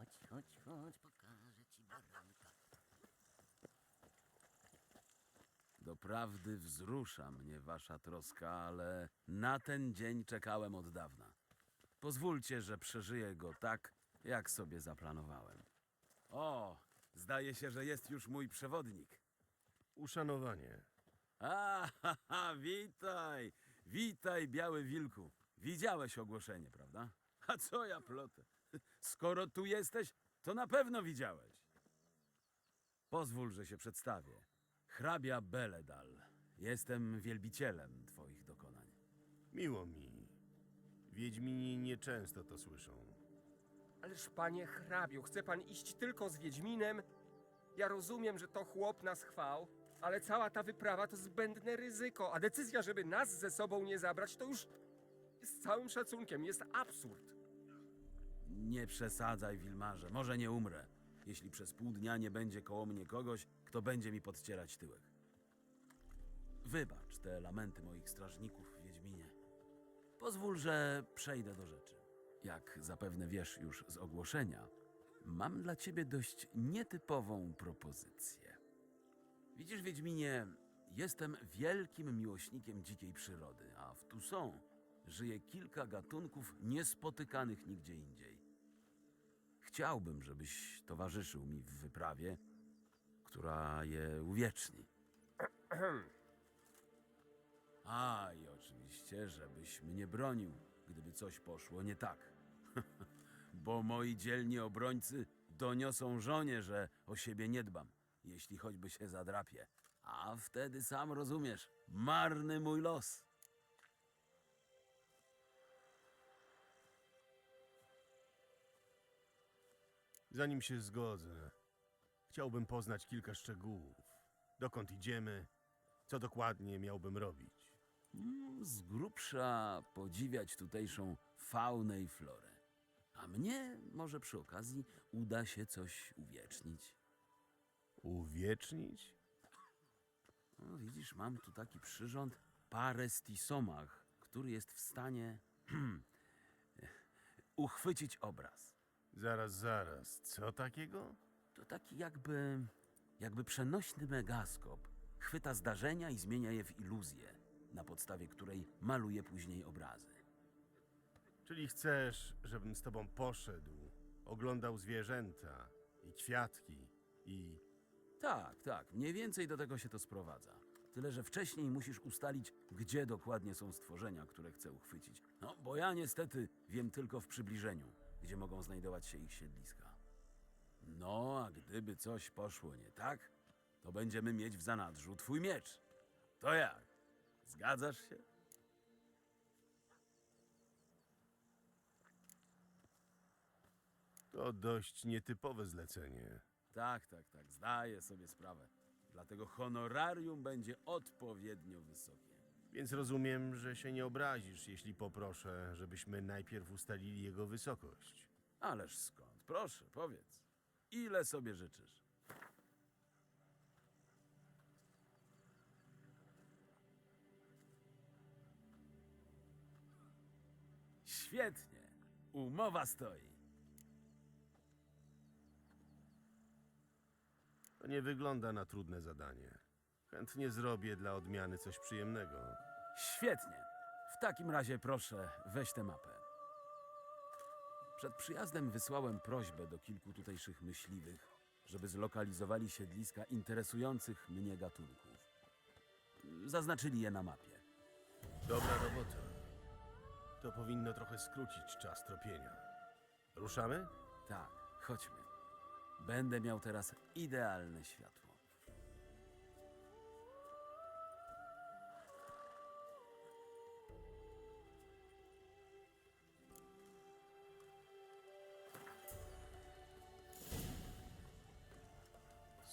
chodź chodź, chodź, pokażę ci baranka. Doprawdy wzrusza mnie wasza troska, ale na ten dzień czekałem od dawna. Pozwólcie, że przeżyję go tak, jak sobie zaplanowałem. O, zdaje się, że jest już mój przewodnik. Uszanowanie. A, ha, ha, witaj, witaj, biały wilku. Widziałeś ogłoszenie, prawda? A co ja plotę? Skoro tu jesteś, to na pewno widziałeś. Pozwól, że się przedstawię. Hrabia Beledal. Jestem wielbicielem twoich dokonań. Miło mi. Wiedźmini nieczęsto to słyszą. Ależ panie hrabio, chce pan iść tylko z Wiedźminem? Ja rozumiem, że to chłop nas chwał, ale cała ta wyprawa to zbędne ryzyko, a decyzja, żeby nas ze sobą nie zabrać, to już z całym szacunkiem jest absurd. Nie przesadzaj, Wilmarze, może nie umrę, jeśli przez pół dnia nie będzie koło mnie kogoś, kto będzie mi podcierać tyłek. Wybacz te lamenty moich strażników, Wiedźminie. Pozwól, że przejdę do rzeczy. Jak zapewne wiesz już z ogłoszenia, mam dla ciebie dość nietypową propozycję. Widzisz, Wiedźminie, jestem wielkim miłośnikiem dzikiej przyrody, a w Toussaint żyje kilka gatunków niespotykanych nigdzie indziej. Chciałbym, żebyś towarzyszył mi w wyprawie, która je uwieczni. A i oczywiście, żebyś mnie bronił, gdyby coś poszło nie tak. Bo moi dzielni obrońcy doniosą żonie, że o siebie nie dbam, jeśli choćby się zadrapie. A wtedy sam rozumiesz, marny mój los. Zanim się zgodzę, chciałbym poznać kilka szczegółów. Dokąd idziemy? Co dokładnie miałbym robić? z grubsza podziwiać tutejszą faunę i florę. A mnie może przy okazji uda się coś uwiecznić. Uwiecznić? No, widzisz, mam tu taki przyrząd parestisomach, który jest w stanie uchwycić obraz. Zaraz, zaraz. Co takiego? To taki jakby, jakby przenośny megaskop chwyta zdarzenia i zmienia je w iluzję, na podstawie której maluje później obrazy. Czyli chcesz, żebym z tobą poszedł, oglądał zwierzęta i kwiatki i... Tak, tak, mniej więcej do tego się to sprowadza. Tyle, że wcześniej musisz ustalić, gdzie dokładnie są stworzenia, które chcę uchwycić. No, bo ja niestety wiem tylko w przybliżeniu, gdzie mogą znajdować się ich siedliska. No, a gdyby coś poszło nie tak, to będziemy mieć w zanadrzu twój miecz. To jak? Zgadzasz się? To dość nietypowe zlecenie. Tak, tak, tak, zdaję sobie sprawę. Dlatego honorarium będzie odpowiednio wysokie. Więc rozumiem, że się nie obrazisz, jeśli poproszę, żebyśmy najpierw ustalili jego wysokość. Ależ skąd? Proszę, powiedz. Ile sobie życzysz? Świetnie. Umowa stoi. To nie wygląda na trudne zadanie. Chętnie zrobię dla odmiany coś przyjemnego. Świetnie. W takim razie proszę, weź tę mapę. Przed przyjazdem wysłałem prośbę do kilku tutejszych myśliwych, żeby zlokalizowali siedliska interesujących mnie gatunków. Zaznaczyli je na mapie. Dobra robota. To powinno trochę skrócić czas tropienia. Ruszamy? Tak, chodźmy. Będę miał teraz idealne światło.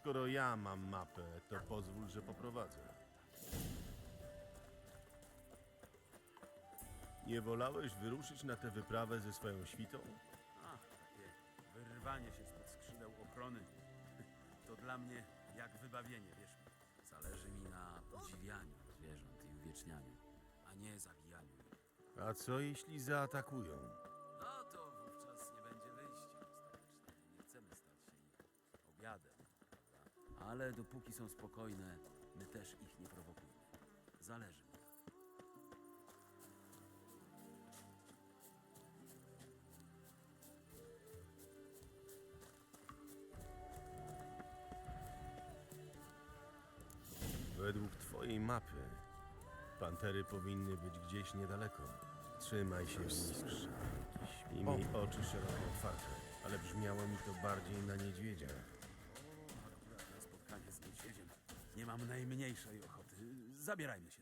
Skoro ja mam mapę, to pozwól, że poprowadzę. Nie wolałeś wyruszyć na tę wyprawę ze swoją świtą? Ach, takie wyrwanie się spod skrzydeł ochrony. To dla mnie jak wybawienie, wierz mi. Zależy mi na podziwianiu zwierząt i uwiecznianiu, a nie zabijaniu ich. A co jeśli zaatakują? Ale dopóki są spokojne, my też ich nie prowokujmy. Zależy mi. Według twojej mapy pantery powinny być gdzieś niedaleko. Trzymaj się mistrza. I miej oczy szeroko otwarte. Ale brzmiało mi to bardziej na niedźwiedzia. Mam najmniejszej ochoty. Zabierajmy się.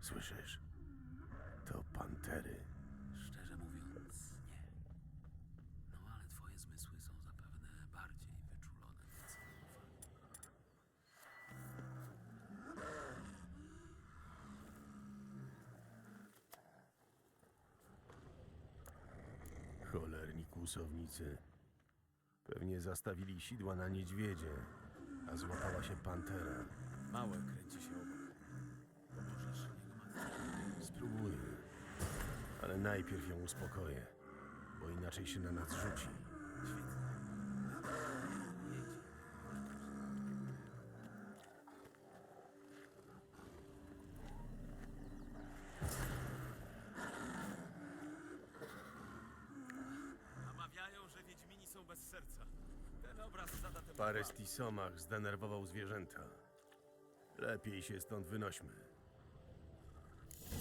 Słyszysz? To pantery. Szczerze mówiąc, nie. No ale twoje zmysły są zapewne bardziej wyczulone, więc ufam. Cholerni kłusownicy. Pewnie zastawili sidła na niedźwiedzie, a złapała się pantera. Małe kręci się obok. Pomożesz? Spróbuję. Ale najpierw ją uspokoję, bo inaczej się na nas rzuci. Namawiają, że Wiedźmini są bez serca. Ten obraz twarz. stisomach zdenerwował zwierzęta. Lepiej się stąd wynośmy.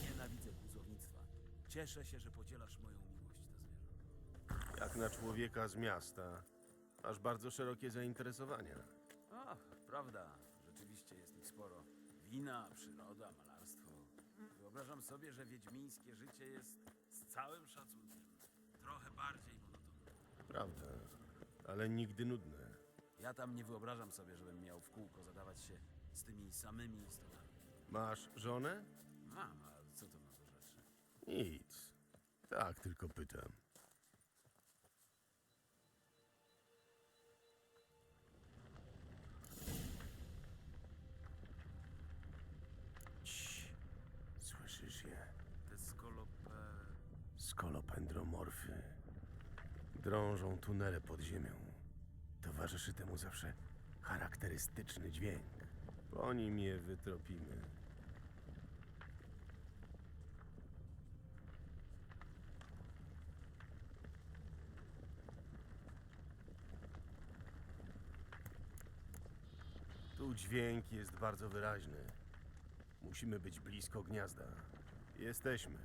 Nienawidzę kłusownictwa. Cieszę się, że podzielasz moją miłość do zwierząt. Jak na człowieka z miasta, masz bardzo szerokie zainteresowania. Ach, prawda. Rzeczywiście jest ich sporo. Wina, przyroda, malarstwo. Wyobrażam sobie, że wiedźmińskie życie jest z całym szacunkiem. Trochę bardziej monotonne. Prawda, ale nigdy nudne. Ja tam nie wyobrażam sobie, żebym miał w kółko zadawać się z tymi samymi istotami. Masz żonę? Mam, a co to ma do rzeczy? Nic. Tak, tylko pytam. Cii. Słyszysz je? Te skolope... Skolopendromorfy. Drążą tunele pod ziemią. Towarzyszy temu zawsze charakterystyczny dźwięk. Po nim je wytropimy. Tu dźwięk jest bardzo wyraźny. Musimy być blisko gniazda. Jesteśmy.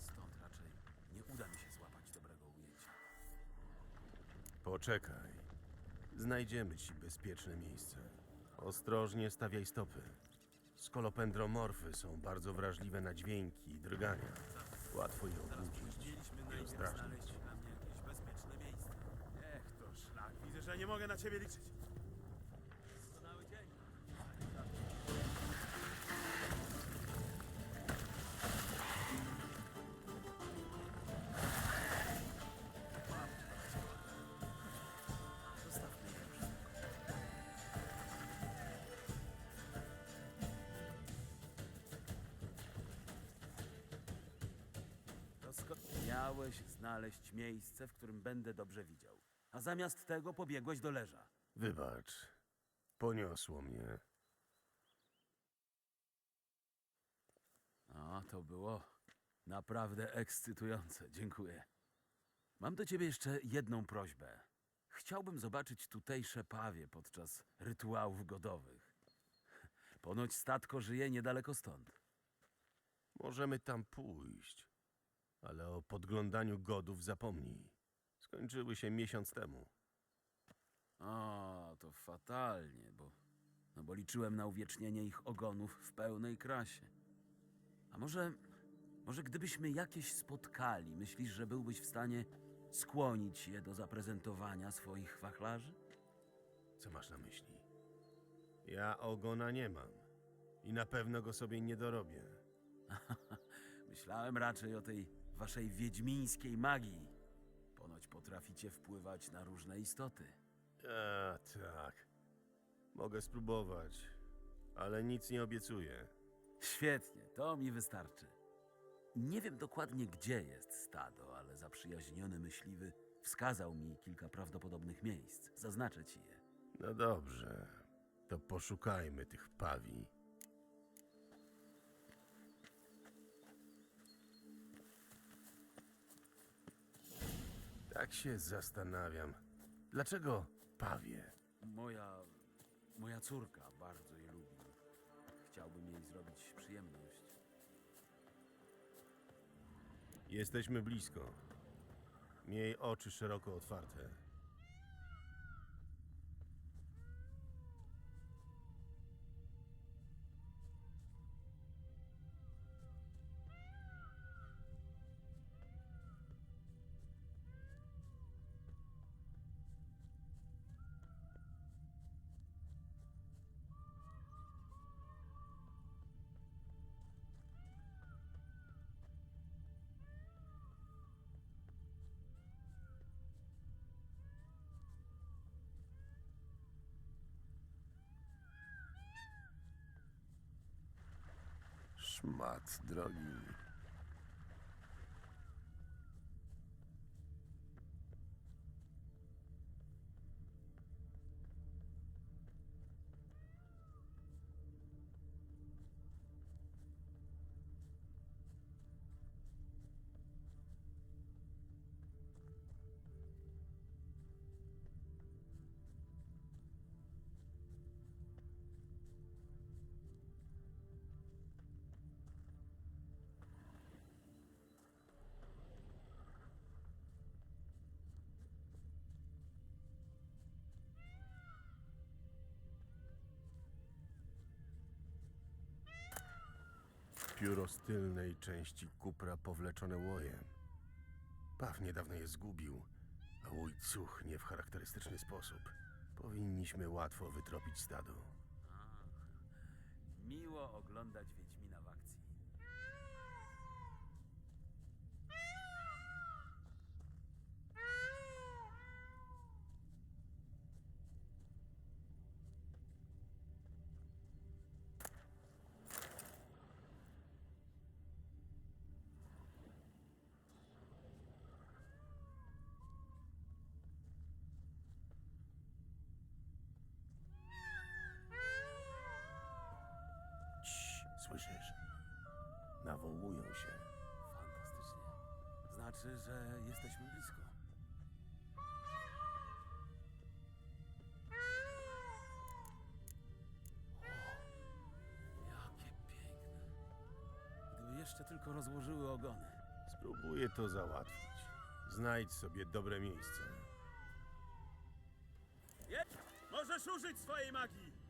Stąd raczej nie uda mi się złapać dobrego ujęcia. Poczekaj. Znajdziemy ci bezpieczne miejsce. Ostrożnie stawiaj stopy. Skolopendromorfy są bardzo wrażliwe na dźwięki i drgania. Łatwo je obudzić. Mieliśmy i rozdrażnić. znaleźć dla mnie jakieś bezpieczne miejsce. Ech, to szlak. Widzę, że nie mogę na ciebie liczyć. Miałeś znaleźć miejsce, w którym będę dobrze widział. A zamiast tego pobiegłeś do leża. Wybacz. Poniosło mnie. O, to było naprawdę ekscytujące. Dziękuję. Mam do ciebie jeszcze jedną prośbę. Chciałbym zobaczyć tutejsze pawie podczas rytuałów godowych. Ponoć statko żyje niedaleko stąd. Możemy tam pójść. Ale o podglądaniu godów zapomnij. Skończyły się miesiąc temu. O, to fatalnie, bo, no bo liczyłem na uwiecznienie ich ogonów w pełnej krasie. A może, może gdybyśmy jakieś spotkali, myślisz, że byłbyś w stanie skłonić je do zaprezentowania swoich wachlarzy? Co masz na myśli? Ja ogona nie mam. I na pewno go sobie nie dorobię. Myślałem raczej o tej waszej wiedźmińskiej magii. Ponoć potraficie wpływać na różne istoty. A, tak. Mogę spróbować. ale nic nie obiecuję. Świetnie, to mi wystarczy. Nie wiem dokładnie, gdzie jest stado, ale zaprzyjaźniony myśliwy wskazał mi kilka prawdopodobnych miejsc. Zaznaczę ci je. No dobrze, to poszukajmy tych pawi. Tak się zastanawiam, dlaczego pawie? Moja. moja córka bardzo je lubi. Chciałbym jej zrobić przyjemność. Jesteśmy blisko. Miej oczy szeroko otwarte. Szmat drogi. Pióro z tylnej części kupra powleczone łojem. Paw niedawno je zgubił, a ujcuch nie w charakterystyczny sposób. Powinniśmy łatwo wytropić stado. Miło oglądać Wiedźmina w akcji. Cii, słyszysz? Nawołują się. Fantastycznie. Znaczy, że jesteśmy blisko. O, jakie piękne. Gdyby jeszcze tylko rozłożyły ogony. Spróbuję to załatwić. Znajdź sobie dobre miejsce. Możesz użyć swojej magii!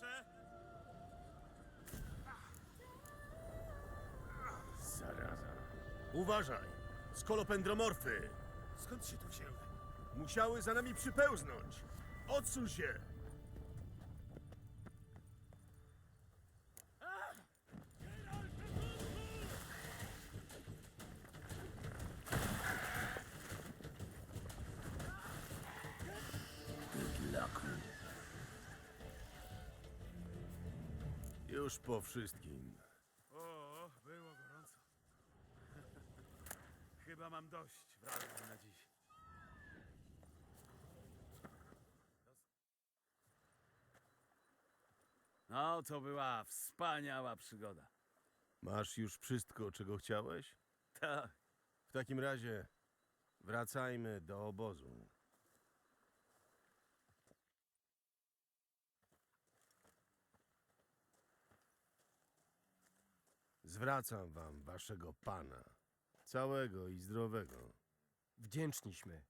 Proszę! Zaraza. Uważaj! Skolopendromorfy! Skąd się tu wzięły? Musiały za nami przypełznąć! Odsuń się! Po wszystkim. O, było gorąco. Chyba mam dość wrażeń na dziś. No, to była wspaniała przygoda. Masz już wszystko, czego chciałeś? Tak. W takim razie wracajmy do obozu. Zwracam wam waszego pana, całego i zdrowego. Wdzięczniśmy.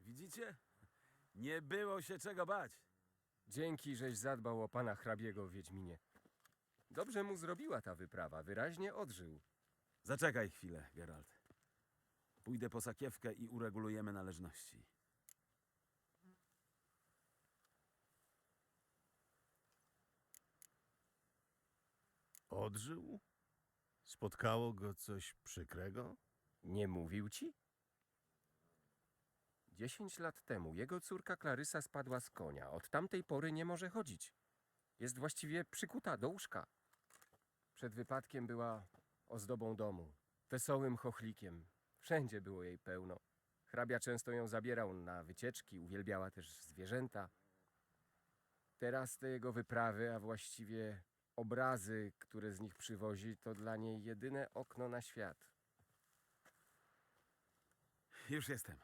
Widzicie? Nie było się czego bać. Dzięki, żeś zadbał o pana hrabiego w Wiedźminie. Dobrze mu zrobiła ta wyprawa, wyraźnie odżył. Zaczekaj chwilę, Geralt. Pójdę po sakiewkę i uregulujemy należności. Odżył? Spotkało go coś przykrego? Nie mówił ci? Dziesięć lat temu jego córka Klarysa spadła z konia. Od tamtej pory nie może chodzić. Jest właściwie przykuta do łóżka. Przed wypadkiem była ozdobą domu, wesołym chochlikiem. Wszędzie było jej pełno. Hrabia często ją zabierał na wycieczki, uwielbiała też zwierzęta. Teraz te jego wyprawy, a właściwie obrazy, które z nich przywozi, to dla niej jedyne okno na świat. Już jestem.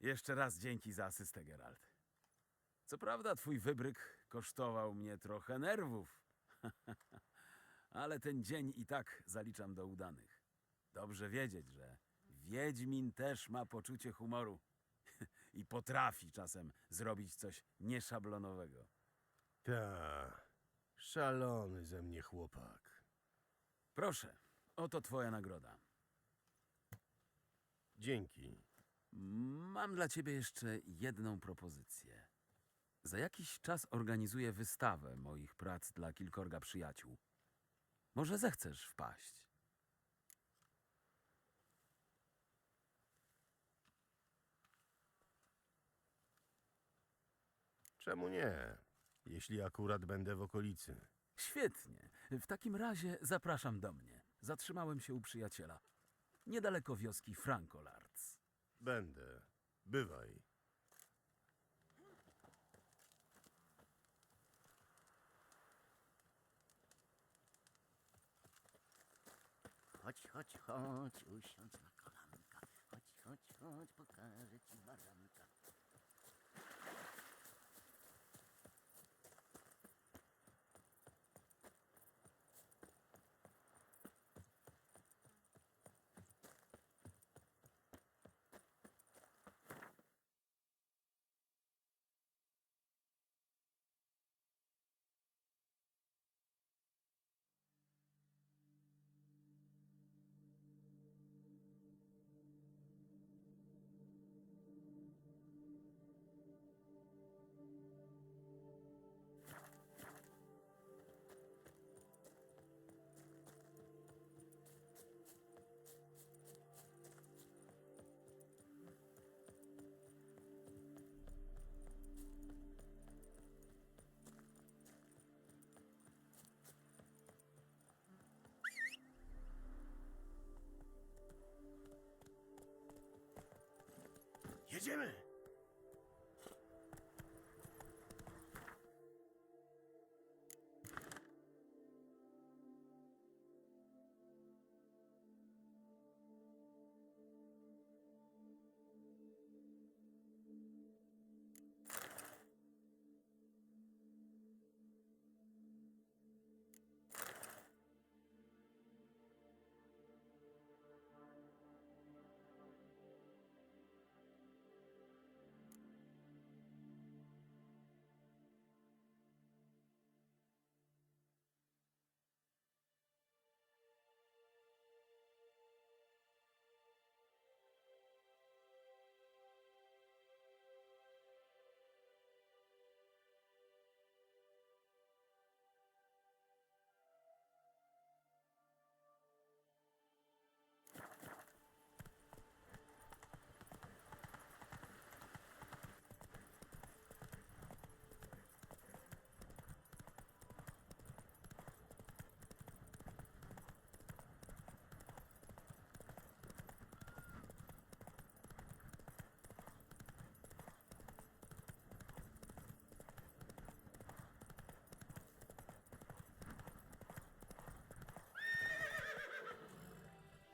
Jeszcze raz dzięki za asystę, Geralt. Co prawda, twój wybryk kosztował mnie trochę nerwów. Ale ten dzień i tak zaliczam do udanych. Dobrze wiedzieć, że Wiedźmin też ma poczucie humoru i potrafi czasem zrobić coś nieszablonowego. Ta, szalony ze mnie chłopak. Proszę, oto twoja nagroda. Dzięki. Mam dla ciebie jeszcze jedną propozycję. Za jakiś czas organizuję wystawę moich prac dla kilkorga przyjaciół. Może zechcesz wpaść? Czemu nie? Jeśli akurat będę w okolicy. Świetnie. W takim razie zapraszam do mnie. Zatrzymałem się u przyjaciela. Niedaleko wioski Frankolarts. Będę. Bywaj. Chodź, chodź, chodź, usiądź na kolanka. Chodź, chodź, chodź, pokażę ci baranka. 杰伦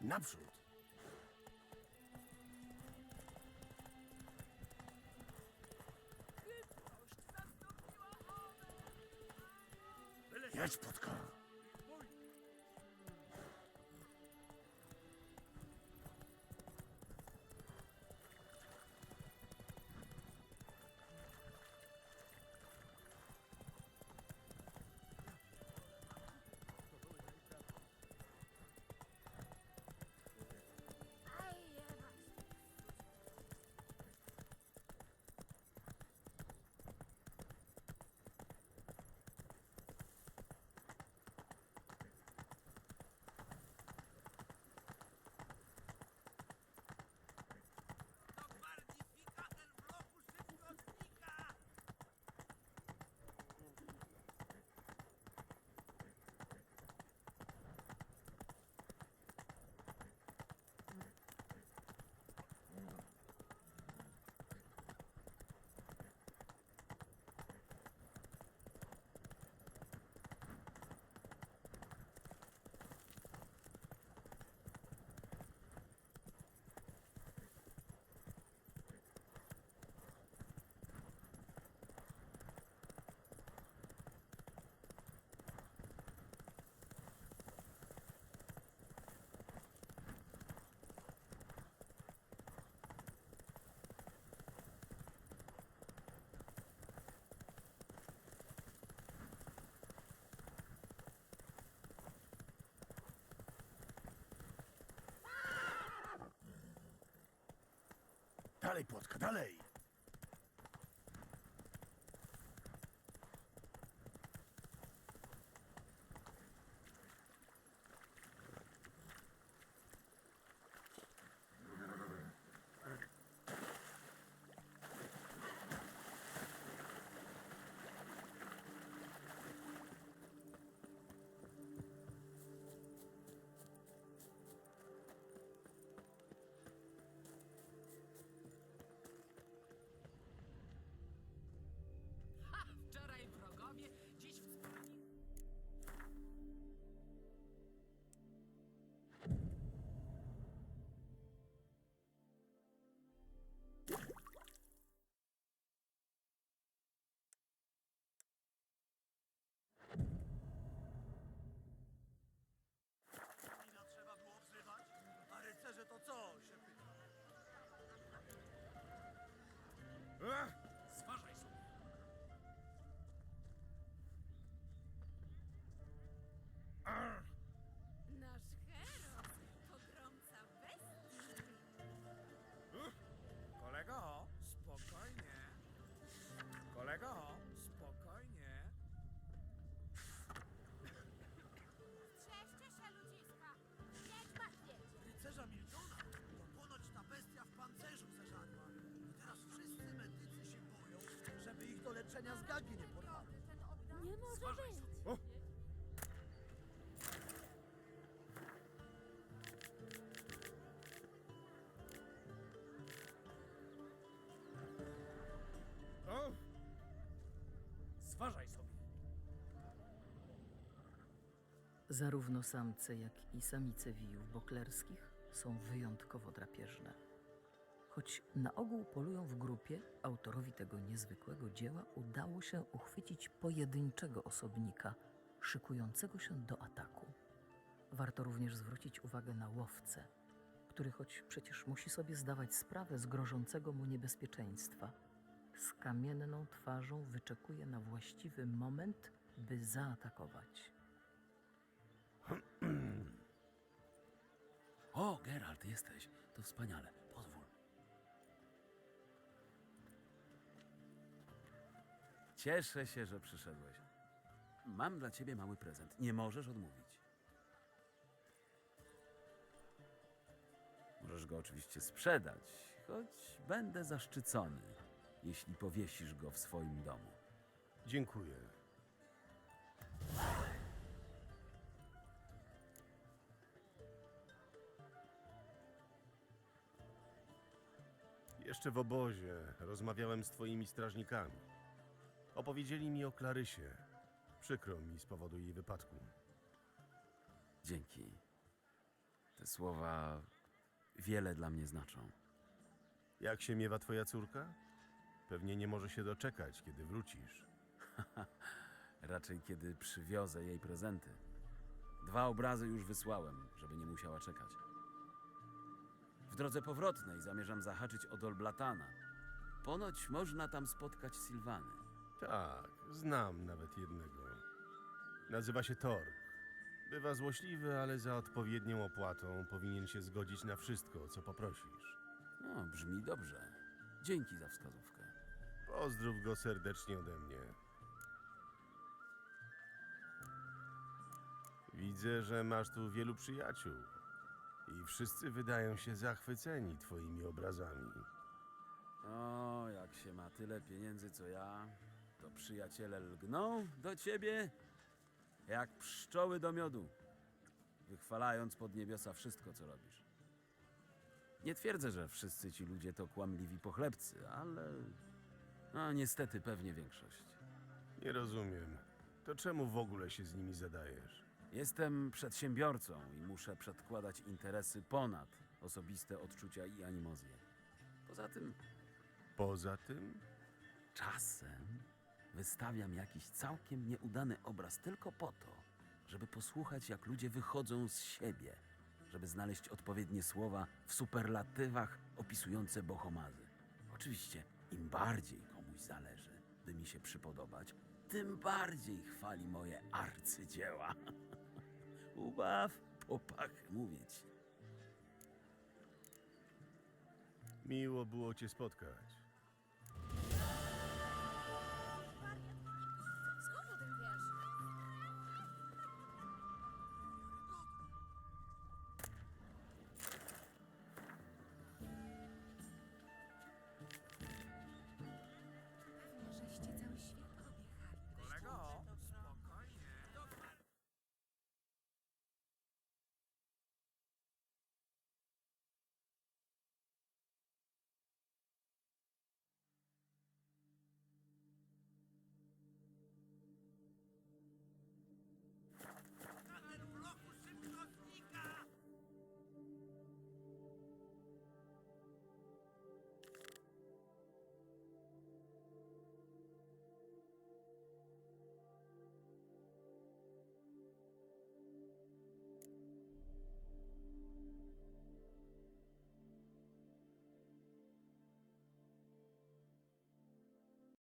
Naprzód! Dalej, Płotka, dalej! Zważaj leczenia z gagi nie porwali. Nie może być. Zważaj sobie. Zarówno samce, jak i samice wijów boklerskich są wyjątkowo drapieżne. Choć na ogół polują w grupie, autorowi tego niezwykłego dzieła udało się uchwycić pojedynczego osobnika szykującego się do ataku. Warto również zwrócić uwagę na łowcę, który choć przecież musi sobie zdawać sprawę z grożącego mu niebezpieczeństwa, z kamienną twarzą wyczekuje na właściwy moment, by zaatakować. O, Geralt, jesteś. To wspaniale. Cieszę się, że przyszedłeś. Mam dla ciebie mały prezent. Nie możesz odmówić. Możesz go oczywiście sprzedać, choć będę zaszczycony, jeśli powiesisz go w swoim domu. Dziękuję. Jeszcze w obozie rozmawiałem z twoimi strażnikami. Opowiedzieli mi o Klarysie. Przykro mi z powodu jej wypadku. Dzięki. Te słowa wiele dla mnie znaczą. Jak się miewa twoja córka? Pewnie nie może się doczekać, kiedy wrócisz. Raczej kiedy przywiozę jej prezenty. Dwa obrazy już wysłałem, żeby nie musiała czekać. W drodze powrotnej zamierzam zahaczyć o Dolblatana. Ponoć można tam spotkać Sylwany. Tak, znam nawet jednego. Nazywa się Torg. Bywa złośliwy, ale za odpowiednią opłatą powinien się zgodzić na wszystko, o co poprosisz. No, brzmi dobrze. Dzięki za wskazówkę. Pozdrów go serdecznie ode mnie. Widzę, że masz tu wielu przyjaciół. I wszyscy wydają się zachwyceni twoimi obrazami. O, jak się ma tyle pieniędzy co ja, to przyjaciele lgną do ciebie jak pszczoły do miodu, wychwalając pod niebiosa wszystko, co robisz. Nie twierdzę, że wszyscy ci ludzie to kłamliwi pochlebcy, ale no niestety pewnie większość. Nie rozumiem. To czemu w ogóle się z nimi zadajesz? Jestem przedsiębiorcą i muszę przedkładać interesy ponad osobiste odczucia i animozje. Poza tym Poza tym, Czasem wystawiam jakiś całkiem nieudany obraz tylko po to, żeby posłuchać, jak ludzie wychodzą z siebie, żeby znaleźć odpowiednie słowa w superlatywach opisujące bohomazy. Oczywiście, im bardziej komuś zależy, by mi się przypodobać, tym bardziej chwali moje arcydzieła. Ubaw popach, mówię ci. miło było cię spotkać.